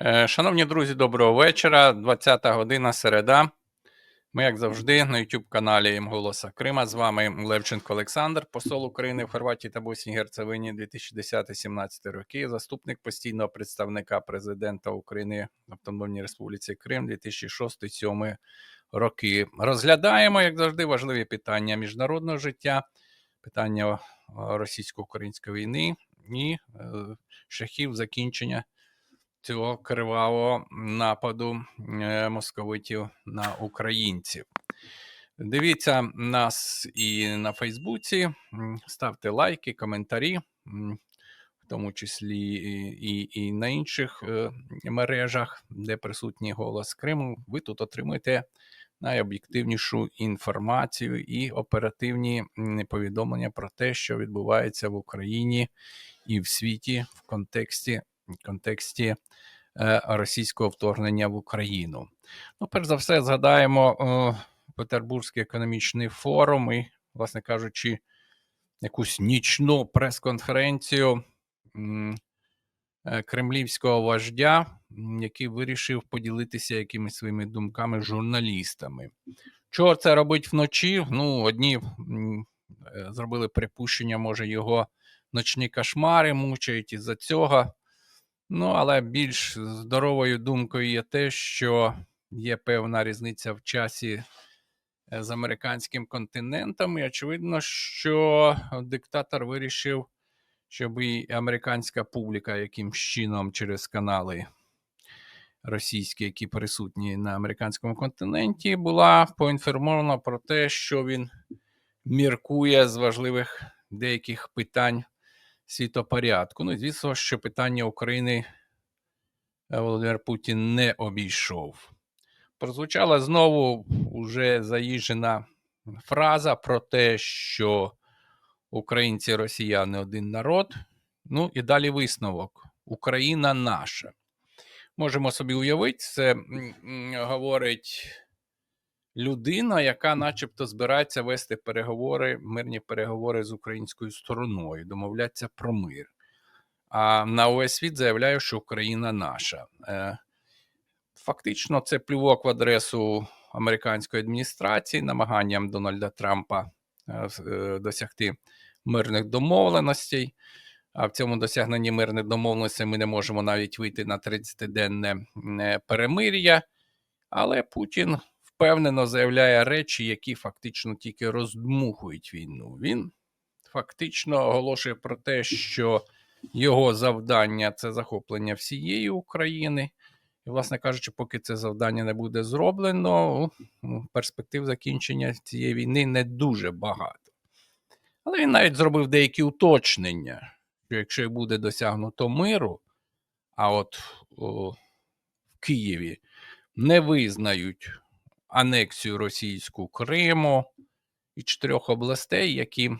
Е, Шановні друзі, доброго вечора. 20 година середа. Ми, як завжди, на YouTube каналі Голоса Крима. З вами Левченко Олександр, посол України в Хорватії та Босній Герцевині 2010-17 роки, заступник постійного представника президента України в Автономній Республіці Крим 2006-2007 роки. Розглядаємо, як завжди, важливі питання міжнародного життя, питання е, російсько-української війни і е, шляхів закінчення цього кривавого нападу е, московитів на українців. Дивіться нас і на Фейсбуці, ставте лайки, коментарі, в тому числі і, і, на інших е, мережах, де присутній голос Криму. Ви тут отримуєте найоб'єктивнішу інформацію і оперативні повідомлення про те, що відбувається в Україні і в світі в контексті, в контексті е, російського вторгнення в Україну. Ну, перш за все, згадаємо е, Петербурзький економічний форум і, власне кажучи, якусь нічну прес-конференцію е, кремлівського вождя, який вирішив поділитися якимись своїми думками журналістами. Чого це робить вночі? Ну, одні зробили припущення, може, його ночні кошмари мучають із-за цього. Ну, але більш здоровою думкою є те, що є певна різниця в часі е, з американським континентом, і очевидно, що диктатор вирішив, щоб і американська публіка якимсь чином через канали російські, які присутні на американському континенті, була поінформована про те, що він міркує з важливих деяких питань світопорядку. Ну, звісно, що питання України е, Володимир Путін не обійшов. Прозвучала знову уже заїжджена фраза про те, що українці і росіяни один народ. Ну і далі висновок: Україна наша. Можемо собі уявити, це говорить людина, яка, начебто, збирається вести переговори, мирні переговори з українською стороною, домовлятися про мир. А на увесь світ заявляє, що Україна наша. Е, Фактично, це плювок в адресу американської адміністрації, намаганням Дональда Трампа е, е, досягти мирних домовленостей. А в цьому досягненні мирних домовленостей ми не можемо навіть вийти на 30-денне е, перемир'я. Але Путін впевнено заявляє речі, які фактично тільки роздмухують війну. Він фактично оголошує про те, що його завдання це захоплення всієї України. І, власне кажучи, поки це завдання не буде зроблено, перспектив закінчення цієї війни не дуже багато. Але він навіть зробив деякі уточнення, що якщо буде досягнуто миру, а от о, в Києві не визнають анексію російську Криму і чотирьох областей, які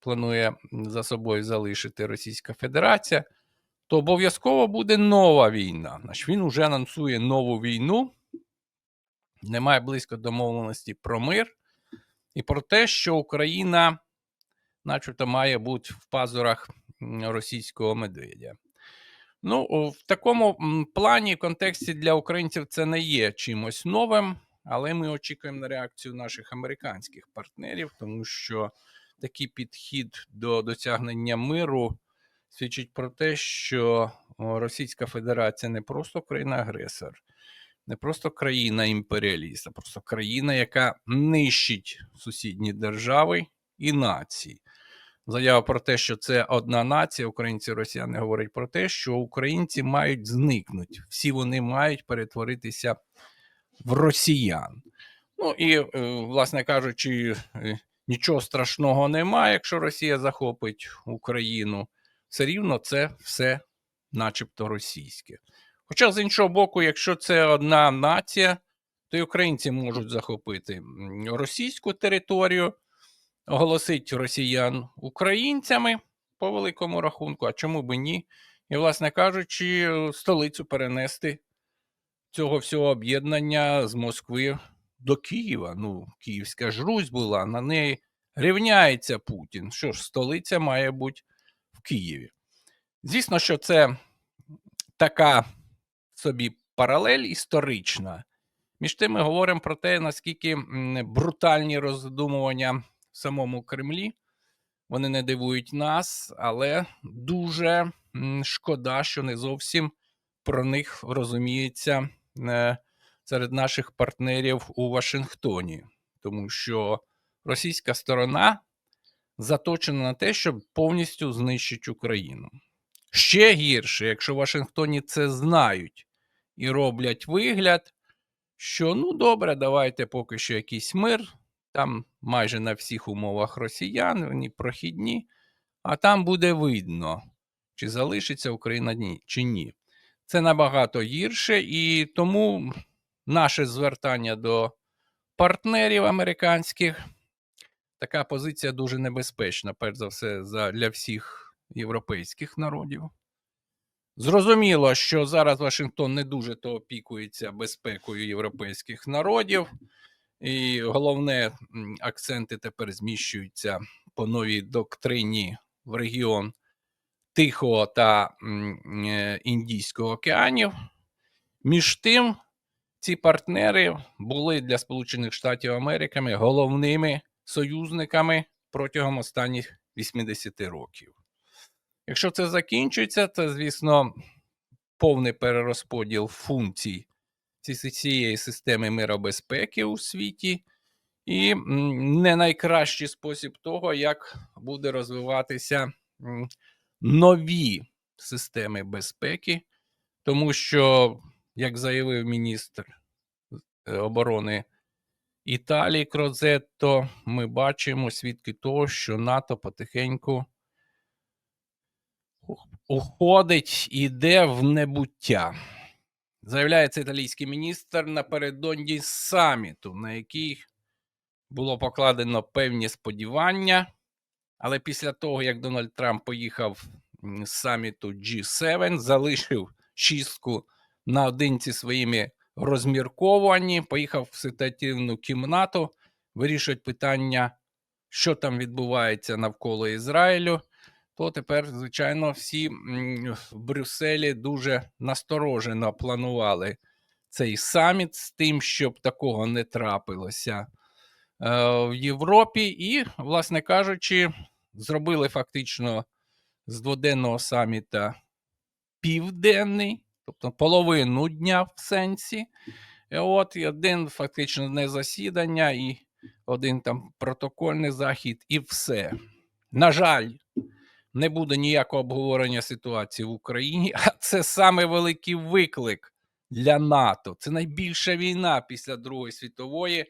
планує за собою залишити Російська Федерація, то обов'язково буде нова війна. Значить, він вже анонсує нову війну, немає близько домовленості про мир і про те, що Україна, начебто, має бути в пазурах російського медведя. Ну, в такому плані, контексті для українців це не є чимось новим, але ми очікуємо на реакцію наших американських партнерів, тому що такий підхід до досягнення миру свідчить про те, що Російська Федерація не просто країна-агресор, не просто країна-імперіаліст, а просто країна, яка нищить сусідні держави і нації. Заява про те, що це одна нація, українці росіяни говорять про те, що українці мають зникнути. Всі вони мають перетворитися в росіян. Ну і, е, власне кажучи, е, нічого страшного немає, якщо Росія захопить Україну. Все рівно це все начебто російське. Хоча, з іншого боку, якщо це одна нація, то і українці можуть захопити російську територію, оголосити росіян українцями по великому рахунку, а чому би ні? І, власне кажучи, столицю перенести цього всього об'єднання з Москви до Києва. Ну, Київська ж Русь була, на неї рівняється Путін. Що ж, столиця має бути в Києві. Звісно, що це така собі паралель історична. Між тим ми говоримо про те, наскільки брутальні роздумування в самому Кремлі. Вони не дивують нас, але дуже шкода, що не зовсім про них розуміється серед наших партнерів у Вашингтоні, тому що російська сторона заточена на те, щоб повністю знищити Україну. Ще гірше, якщо в Вашингтоні це знають і роблять вигляд, що ну добре, давайте поки що якийсь мир, там майже на всіх умовах росіян, вони прохідні, а там буде видно, чи залишиться Україна чи ні. Це набагато гірше, і тому наше звертання до партнерів американських така позиція дуже небезпечна, перш за все, для всіх європейських народів. Зрозуміло, що зараз Вашингтон не дуже то опікується безпекою європейських народів, і головне, акценти тепер зміщуються по новій доктрині в регіон Тихого та е, Індійського океанів. Між тим, ці партнери були для Сполучених Штатів Америки головними союзниками протягом останніх 80 років. Якщо це закінчується, то, звісно, повний перерозподіл функцій цієї системи миробезпеки у світі, і не найкращий спосіб того, як буде розвиватися нові системи безпеки, тому що, як заявив міністр е, оборони Італії Крозетто, ми бачимо свідки того, що НАТО потихеньку уходить і йде в небуття. Заявляє це італійський міністр напередодні саміту, на який було покладено певні сподівання. Але після того, як Дональд Трамп поїхав з саміту G7, залишив шістку наодинці своїми розмірковуванні, поїхав в ситуативну кімнату, вирішують питання, що там відбувається навколо Ізраїлю, то тепер, звичайно, всі в Брюсселі дуже насторожено планували цей саміт з тим, щоб такого не трапилося в Європі, і, власне кажучи, зробили фактично з дводенного саміта південний, тобто половину дня в сенсі. От і один фактично не засідання, і один там протокольний захід, і все. На жаль, не буде ніякого обговорення ситуації в Україні, а це саме великий виклик для НАТО. Це найбільша війна після Другої світової.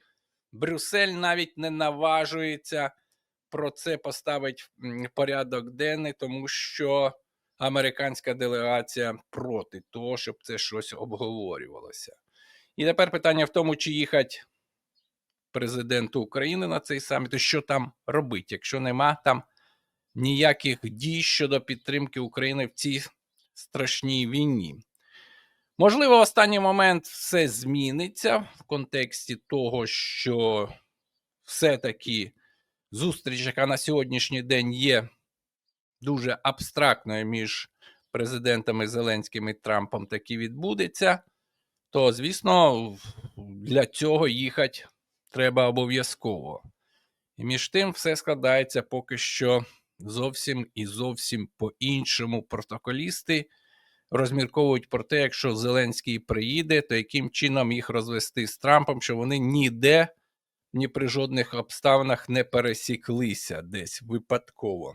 Брюссель навіть не наважується про це поставити в порядок денний, тому що американська делегація проти того, щоб це щось обговорювалося. І тепер питання в тому, чи їхати президенту України на цей саміт, і що там робити, якщо нема там ніяких дій щодо підтримки України в цій страшній війні. Можливо, в останній момент все зміниться в контексті того, що все-таки зустріч, яка на сьогоднішній день є дуже абстрактною між президентами Зеленським і Трампом, таки відбудеться, то, звісно, для цього їхати треба обов'язково. І між тим все складається поки що зовсім і зовсім по-іншому. Протоколісти розмірковують про те, якщо Зеленський приїде, то яким чином їх розвести з Трампом, що вони ніде, ні при жодних обставинах не пересіклися десь випадково.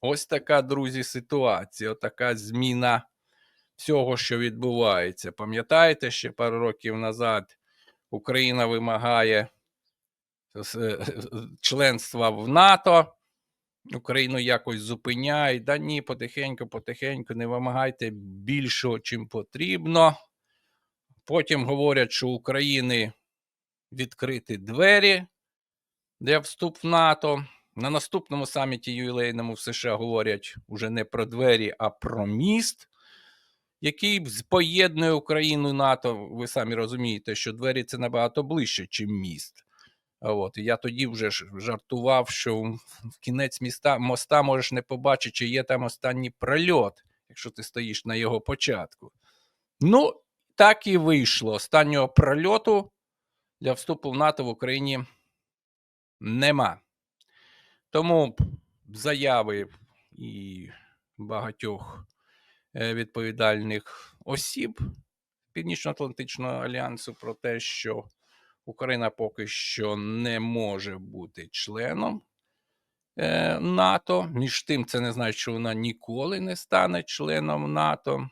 Ось така, друзі, ситуація, така зміна всього, що відбувається. Пам'ятаєте, ще пару років назад Україна вимагає е, членства в НАТО. Україну якось зупиняють. Да ні, потихеньку, потихеньку, не вимагайте більшого, чим потрібно. Потім говорять, що України відкриті двері для вступ в НАТО. На наступному саміті ювілейному в США говорять уже не про двері, а про міст, який поєднує Україну і НАТО. Ви самі розумієте, що двері це набагато ближче, ніж міст. От, і я тоді вже жартував, що в кінець міста моста можеш не побачити, чи є там останній прольот, якщо ти стоїш на його початку. Ну, так і вийшло. Останнього прольоту для вступу в НАТО в Україні нема. Тому заяви і багатьох е, відповідальних осіб Північно-Атлантичного альянсу про те, що Україна поки що не може бути членом е, НАТО. Між тим, це не значить, що вона ніколи не стане членом НАТО.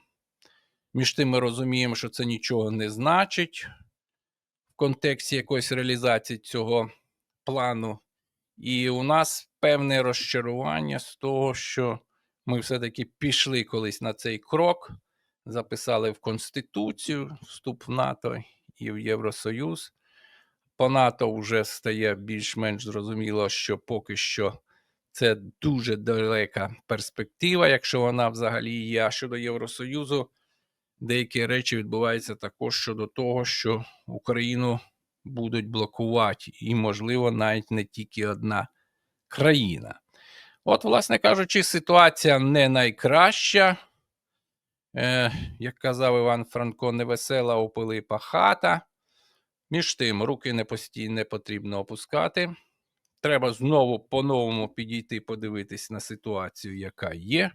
Між тим, ми розуміємо, що це нічого не значить в контексті якоїсь реалізації цього плану. І у нас певне розчарування з того, що ми все-таки пішли колись на цей крок, записали в Конституцію вступ в НАТО і в Євросоюз. По НАТО вже стає більш-менш зрозуміло, що поки що це дуже далека перспектива, якщо вона взагалі є. А щодо Євросоюзу, деякі речі відбуваються також щодо того, що Україну будуть блокувати, і, можливо, навіть не тільки одна країна. От, власне кажучи, ситуація не найкраща. Е, Як казав Іван Франко, невесела у Пилипа хата. Між тим, руки не постійно не потрібно опускати. Треба знову по-новому підійти, подивитись на ситуацію, яка є.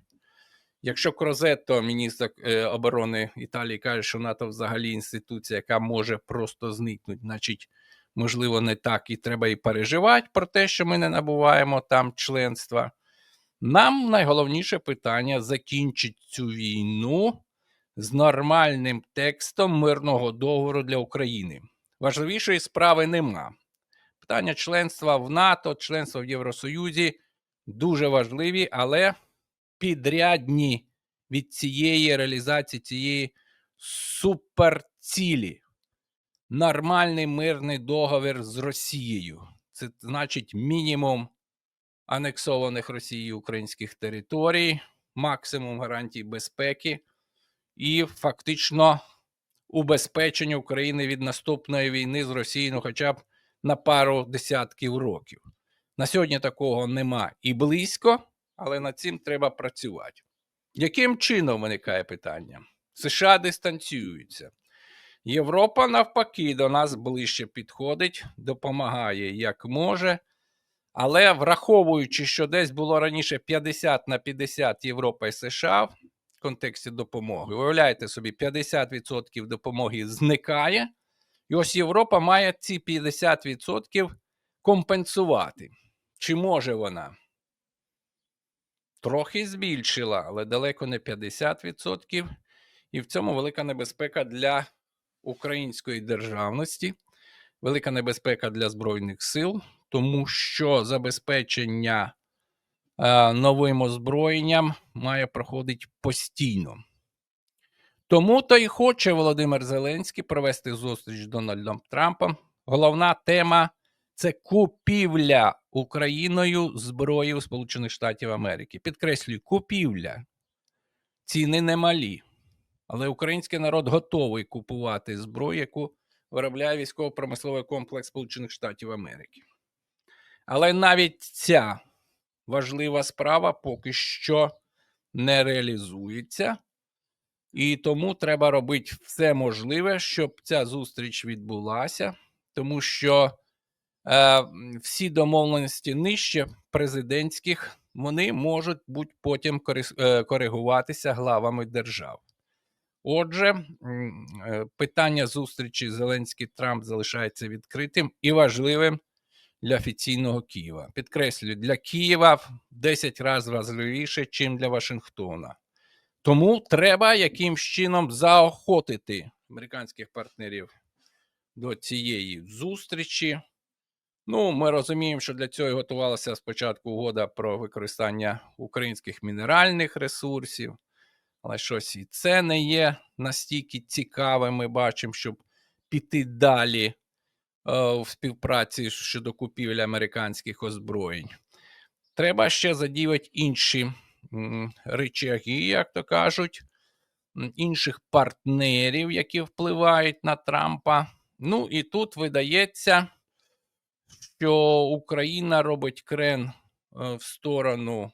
Якщо Крозетто, міністр е, оборони Італії, каже, що НАТО взагалі інституція, яка може просто зникнути, значить, можливо, не так і треба і переживати про те, що ми не набуваємо там членства. Нам найголовніше питання закінчити цю війну з нормальним текстом мирного договору для України. Важливішої справи нема. Питання членства в НАТО, членства в Євросоюзі дуже важливі, але підрядні від цієї реалізації цієї суперцілі. Нормальний мирний договір з Росією. Це значить мінімум анексованих Росією українських територій, максимум гарантій безпеки і фактично убезпечення України від наступної війни з Росією ну, хоча б на пару десятків років. На сьогодні такого нема і близько, але над цим треба працювати. Яким чином виникає питання? США дистанціюються. Європа, навпаки, до нас ближче підходить, допомагає як може. Але враховуючи, що десь було раніше 50 на 50 Європа і США контексті допомоги, уявляєте собі, 50% допомоги зникає, і ось Європа має ці 50% компенсувати. Чи може вона? Трохи збільшила, але далеко не 50%. І в цьому велика небезпека для української державності, велика небезпека для Збройних сил, тому що забезпечення новим озброєнням має проходити постійно. Тому то і хоче Володимир Зеленський провести зустріч з Дональдом Трампом. Головна тема це купівля Україною зброї у Сполучених Штатів Америки. Підкреслюю, купівля. Ціни немалі. Але український народ готовий купувати зброю, яку виробляє військово-промисловий комплекс Сполучених Штатів Америки. Але навіть ця важлива справа поки що не реалізується. І тому треба робити все можливе, щоб ця зустріч відбулася, тому що е, всі домовленості нижче президентських вони можуть бути потім е, коригуватися главами держав. Отже, е, питання зустрічі Зеленський Трамп залишається відкритим і важливим для офіційного Києва. Підкреслюю, для Києва в 10 разів важливіше, ніж для Вашингтона. Тому треба якимсь чином заохотити американських партнерів до цієї зустрічі. Ну, ми розуміємо, що для цього готувалася спочатку угода про використання українських мінеральних ресурсів, але щось і це не є настільки цікавим. Ми бачимо, щоб піти далі в співпраці щодо купівлі американських озброєнь. Треба ще задіяти інші речаги, як то кажуть, інших партнерів, які впливають на Трампа. Ну і тут видається, що Україна робить крен е, в сторону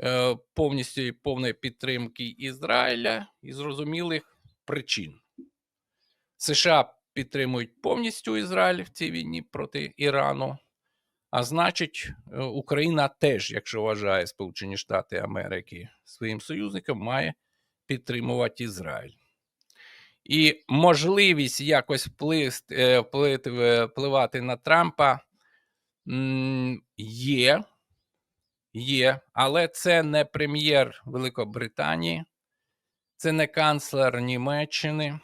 е, повністю повної підтримки Ізраїля із зрозумілих причин. США підтримують повністю Ізраїль в цій війні проти Ірану. А значить, е, Україна теж, якщо вважає Сполучені Штати Америки своїм союзником, має підтримувати Ізраїль. І можливість якось вплисти, е, впливати на Трампа є, є, але це не прем'єр Великобританії, це не канцлер Німеччини,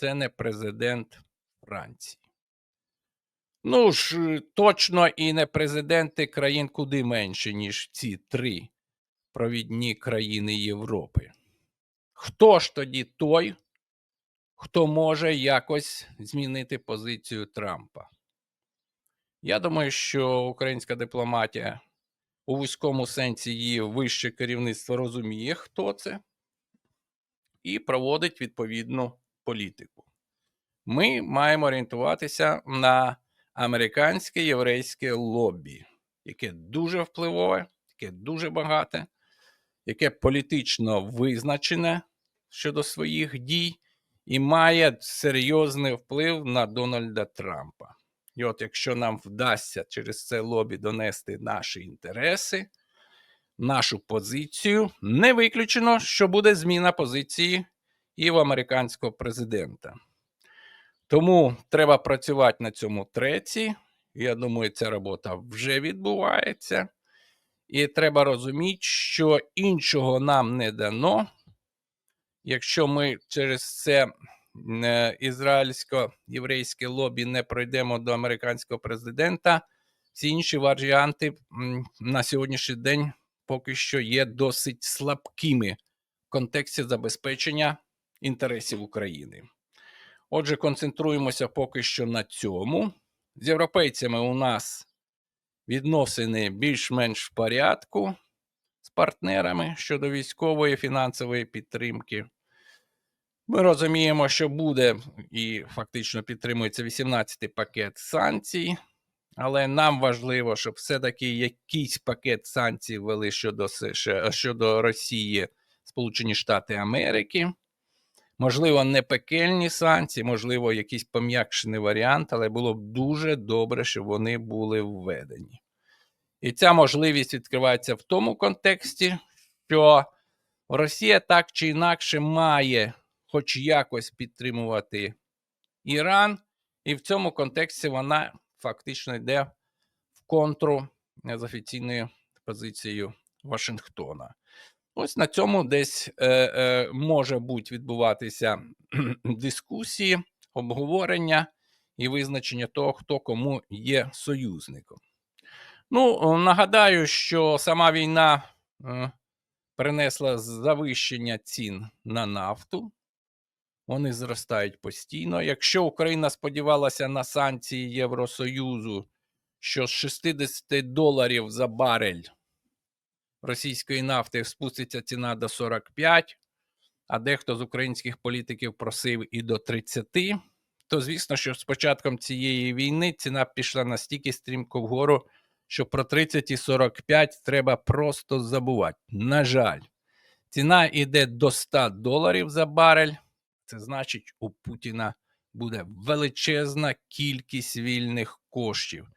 це не президент Франції. Ну ж, е, точно і не президенти країн куди менше, ніж ці три провідні країни Європи. Хто ж тоді той, хто може якось змінити позицію Трампа? Я думаю, що українська дипломатія у вузькому сенсі її вище керівництво розуміє, хто це, і проводить відповідну політику. Ми маємо орієнтуватися на американське єврейське лобі, яке дуже впливове, яке дуже багате, яке політично визначене щодо своїх дій і має серйозний вплив на Дональда Трампа. І от якщо нам вдасться через це лобі донести наші інтереси, нашу позицію, не виключено, що буде зміна позиції і в американського президента. Тому треба працювати на цьому треці. Я думаю, ця робота вже відбувається. І треба розуміти, що іншого нам не дано. Якщо ми через це е, ізраїльсько-єврейське лобі не пройдемо до американського президента, всі інші варіанти на сьогоднішній день поки що є досить слабкими в контексті забезпечення інтересів України. Отже, концентруємося поки що на цьому. З європейцями у нас відносини більш-менш в порядку з партнерами щодо військової фінансової підтримки. Ми розуміємо, що буде і фактично підтримується 18-й пакет санкцій, але нам важливо, щоб все-таки якийсь пакет санкцій ввели щодо, США, щодо Росії Сполучені Штати Америки. Можливо, не пекельні санкції, можливо, якийсь пом'якшений варіант, але було б дуже добре, щоб вони були введені. І ця можливість відкривається в тому контексті, що Росія так чи інакше має хоч якось підтримувати Іран, і в цьому контексті вона фактично йде в контру з офіційною позицією Вашингтона. Ось на цьому десь е, е, може бути відбуватися дискусії, обговорення і визначення того, хто кому є союзником. Ну, нагадаю, що сама війна е, принесла завищення цін на нафту. Вони зростають постійно. Якщо Україна сподівалася на санкції Євросоюзу, що з 60 доларів за барель російської нафти спуститься ціна до 45, а дехто з українських політиків просив і до 30, то звісно, що з початком цієї війни ціна пішла настільки стрімко вгору, що про 30 і 45 треба просто забувати. На жаль, ціна йде до 100 доларів за барель. Це значить, у Путіна буде величезна кількість вільних коштів,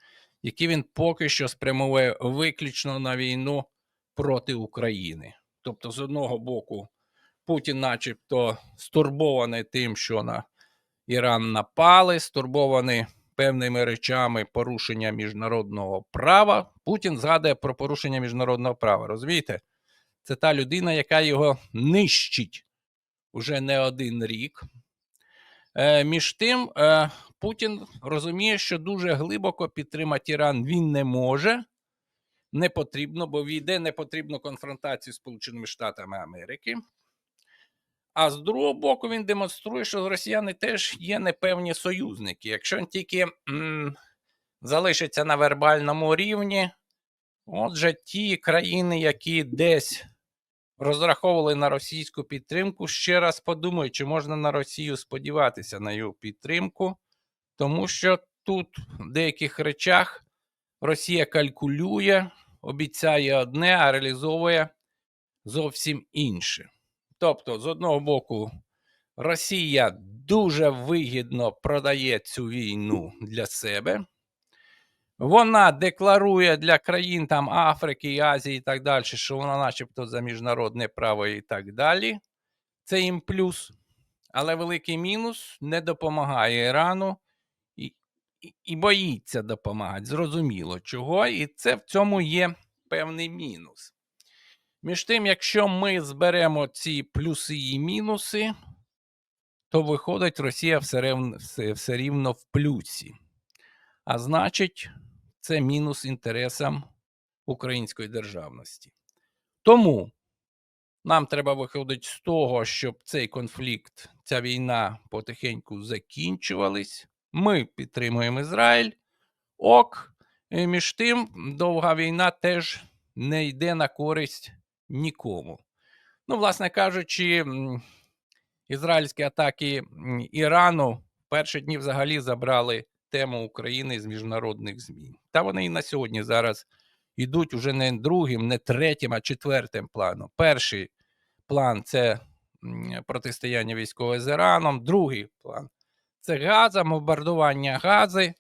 які він поки що спрямовує виключно на війну проти України. Тобто, з одного боку, Путін, начебто, стурбований тим, що на Іран напали, стурбований певними речами порушення міжнародного права. Путін згадує про порушення міжнародного права. Розумієте? Це та людина, яка його нищить уже не один рік. Е, між тим, е, Путін розуміє, що дуже глибоко підтримати Іран він не може, не потрібно, бо війде непотрібну конфронтацію з Сполученими Штатами Америки. А з другого боку, він демонструє, що росіяни теж є непевні союзники. Якщо він тільки м, залишиться на вербальному рівні, отже, ті країни, які десь розраховували на російську підтримку, ще раз подумають, чи можна на Росію сподіватися на її підтримку, тому що тут в деяких речах Росія калькулює, обіцяє одне, а реалізовує зовсім інше. Тобто, з одного боку, Росія дуже вигідно продає цю війну для себе. Вона декларує для країн там Африки, Азії і так далі, що вона, начебто, за міжнародне право і так далі. Це їм плюс. Але великий мінус не допомагає Ірану і, боїться допомагати. Зрозуміло чого. І це в цьому є певний мінус. Між тим, якщо ми зберемо ці плюси і мінуси, то виходить, Росія все рівно, все, все рівно в плюсі. А значить, це мінус інтересам української державності. Тому нам треба виходити з того, щоб цей конфлікт, ця війна потихеньку закінчувались. Ми підтримуємо Ізраїль. Ок, і між тим, довга війна теж не йде на користь нікому. Ну, власне кажучи, ізраїльські атаки Ірану в перші дні взагалі забрали тему України з міжнародних ЗМІ. Та вони і на сьогодні зараз йдуть уже не другим, не третім, а четвертим планом. Перший план це протистояння військове з Іраном, другий план це Газа, бомбардування Гази,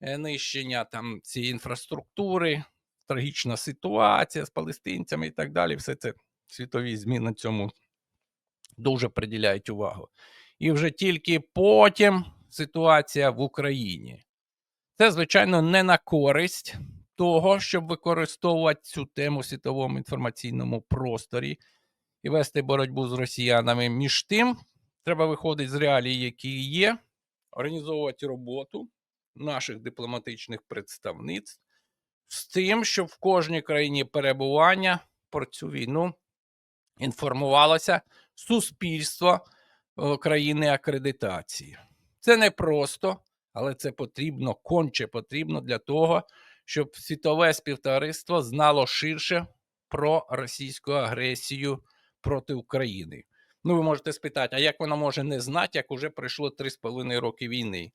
е, нищення там цієї інфраструктури, трагічна ситуація з палестинцями і так далі. Все це світові ЗМІ на цьому дуже приділяють увагу. І вже тільки потім ситуація в Україні. Це, звичайно, не на користь того, щоб використовувати цю тему в світовому інформаційному просторі і вести боротьбу з росіянами. Між тим, треба виходити з реалій, які є, організовувати роботу наших дипломатичних представництв з тим, щоб в кожній країні перебування про цю війну інформувалося суспільство е, країни акредитації. Це не просто, але це потрібно, конче потрібно для того, щоб світове співтовариство знало ширше про російську агресію проти України. Ну, ви можете спитати, а як воно може не знати, як уже пройшло 3,5 роки війни?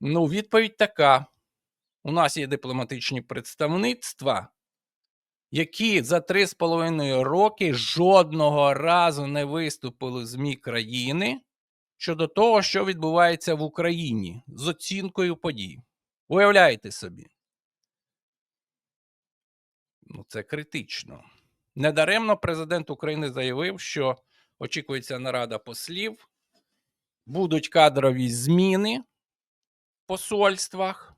Ну, відповідь така: у нас є дипломатичні представництва, які за 3,5 роки жодного разу не виступили в ЗМІ країни щодо того, що відбувається в Україні з оцінкою подій. Уявляєте собі? Ну, це критично. Недаремно президент України заявив, що очікується нарада послів, будуть кадрові зміни в посольствах.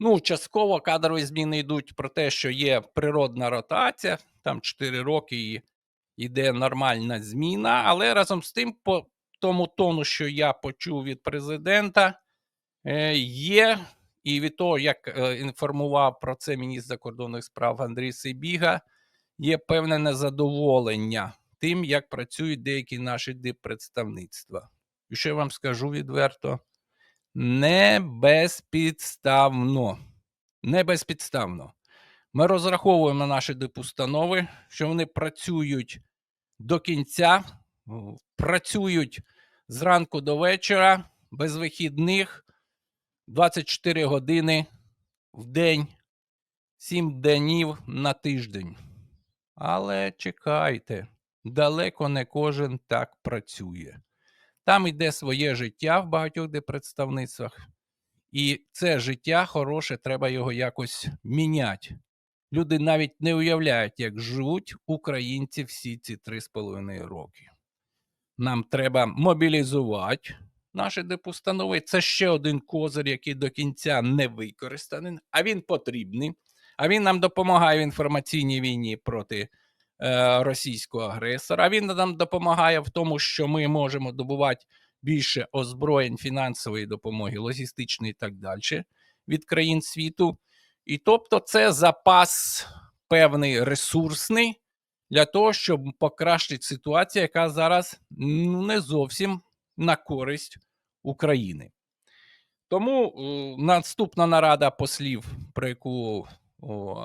Ну, частково кадрові зміни йдуть про те, що є природна ротація, там 4 роки і йде нормальна зміна, але разом з тим, по тому тону, що я почув від президента, е, є. І від того, як е, інформував про це міністр закордонних справ Андрій Сибіга, є певне незадоволення тим, як працюють деякі наші диппредставництва. І що я вам скажу відверто? Не безпідставно. Не безпідставно. Ми розраховуємо на наші дипустанови, що вони працюють до кінця, працюють зранку до вечора, без вихідних, 24 години в день, 7 днів на тиждень. Але чекайте, далеко не кожен так працює. Там йде своє життя в багатьох депредставництвах, і це життя хороше, треба його якось міняти. Люди навіть не уявляють, як живуть українці всі ці 3,5 роки. Нам треба мобілізувати наші депустанови. Це ще один козир, який до кінця не використаний, а він потрібний. А він нам допомагає в інформаційній війні проти російського агресора. Він нам допомагає в тому, що ми можемо добувати більше озброєнь фінансової допомоги, логістичної і так далі від країн світу. І тобто, це запас певний ресурсний для того, щоб покращити ситуацію, яка зараз не зовсім на користь України. Тому е, наступна нарада послів, про яку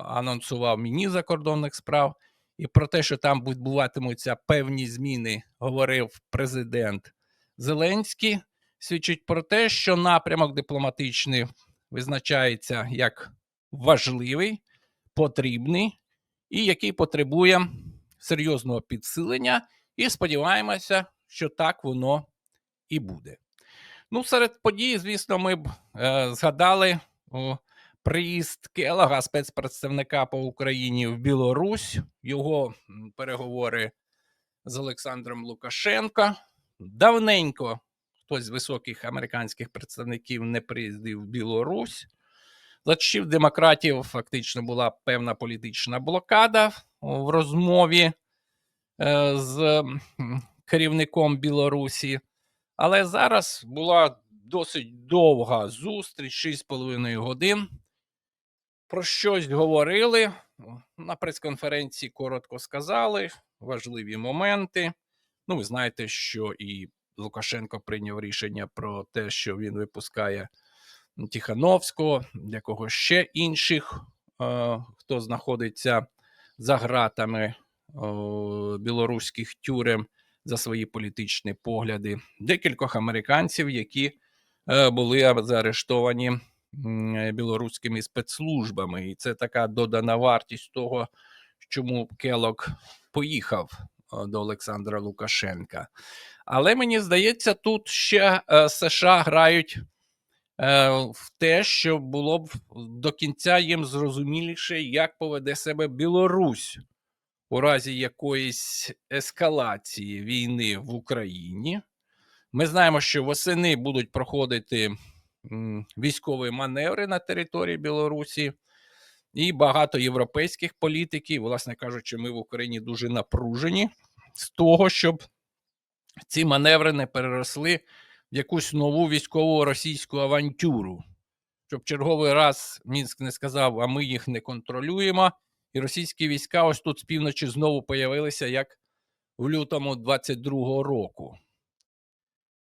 анонсував міністр закордонних справ, і про те, що там відбуватимуться певні зміни, говорив президент Зеленський, свідчить про те, що напрямок дипломатичний визначається як важливий, потрібний і який потребує серйозного підсилення. І сподіваємося, що так воно і буде. Ну, серед подій, звісно, ми б е, згадали о, приїзд Келага, спецпредставника по Україні в Білорусь, його переговори з Олександром Лукашенко. Давненько хтось з високих американських представників не приїздив в Білорусь. За часів демократів фактично була певна політична блокада в розмові е, з керівником Білорусі. Але зараз була досить довга зустріч, 6,5 годин. Про щось говорили. На прес-конференції коротко сказали важливі моменти. Ну, ви знаєте, що і Лукашенко прийняв рішення про те, що він випускає Тихановського, для кого ще інших, е, хто знаходиться за гратами білоруських тюрем за свої політичні погляди, декількох американців, які е, були заарештовані білоруськими спецслужбами. І це така додана вартість того, чому Келок поїхав е, до Олександра Лукашенка. Але мені здається, тут ще е, США грають е, в те, що було б до кінця їм зрозуміліше, як поведе себе Білорусь у разі якоїсь ескалації війни в Україні. Ми знаємо, що восени будуть проходити військові маневри на території Білорусі, і багато європейських політиків, власне кажучи, ми в Україні дуже напружені з того, щоб ці маневри не переросли в якусь нову військову російську авантюру. Щоб черговий раз Мінськ не сказав, а ми їх не контролюємо. І російські війська ось тут з півночі знову появилися як в лютому 22-го року.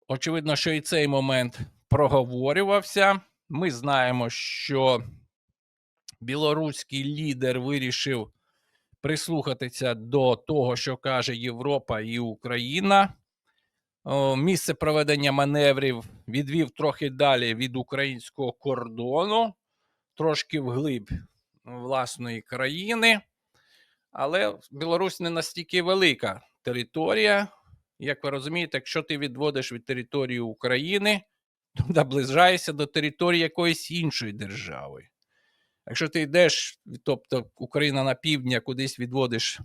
Очевидно, що і цей момент проговорювався. Ми знаємо, що білоруський лідер вирішив прислухатися до того, що каже Європа і Україна. Місце проведення маневрів відвів трохи далі від українського кордону, трошки вглиб власної країни. Але Білорусь не настільки велика територія. Як ви розумієте, якщо ти відводиш від території України, наближаєшся до території якоїсь іншої держави. Якщо ти йдеш, тобто Україна на півдня, кудись відводиш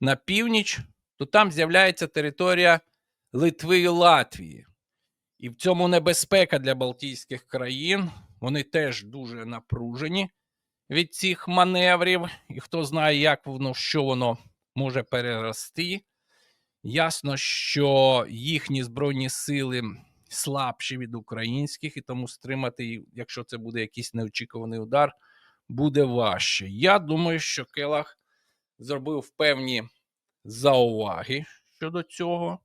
на північ, то там з'являється територія Литви і Латвії. І в цьому небезпека для Балтійських країн. Вони теж дуже напружені від цих маневрів, і хто знає, як воно, що воно може перерости. Ясно, що їхні збройні сили слабші від українських, і тому стримати, якщо це буде якийсь неочікуваний удар, буде важче. Я думаю, що Келах зробив певні зауваги щодо цього,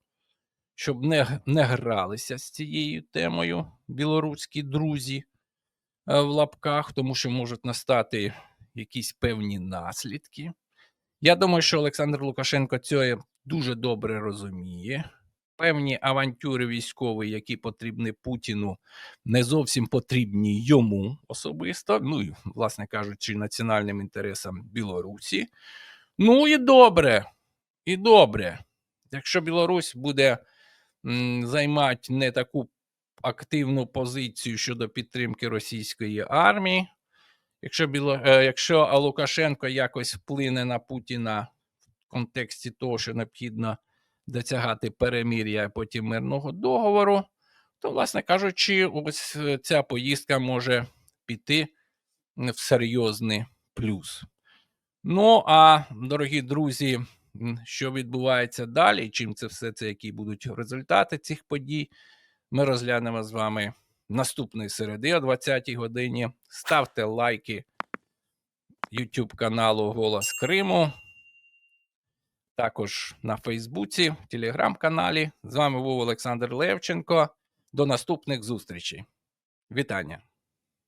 щоб не, не гралися з цією темою білоруські друзі е, в лапках, тому що можуть настати якісь певні наслідки. Я думаю, що Олександр Лукашенко це дуже добре розуміє. Певні авантюри військові, які потрібні Путіну, не зовсім потрібні йому особисто, ну і, власне кажучи, національним інтересам Білорусі. Ну і добре, і добре. Якщо Білорусь буде займати не таку активну позицію щодо підтримки російської армії, якщо, Біло, е, якщо Лукашенко якось вплине на Путіна в контексті того, що необхідно досягати перемир'я, а потім мирного договору, то, власне кажучи, ось е, ця поїздка може піти в серйозний плюс. Ну, а, дорогі друзі, що відбувається далі, чим це все це, які будуть результати цих подій, ми розглянемо з вами наступної середи о 20-й годині. Ставте лайки YouTube каналу Голос Криму. Також на Фейсбуці, телеграм-каналі. З вами був Олександр Левченко. До наступних зустрічей. Вітання!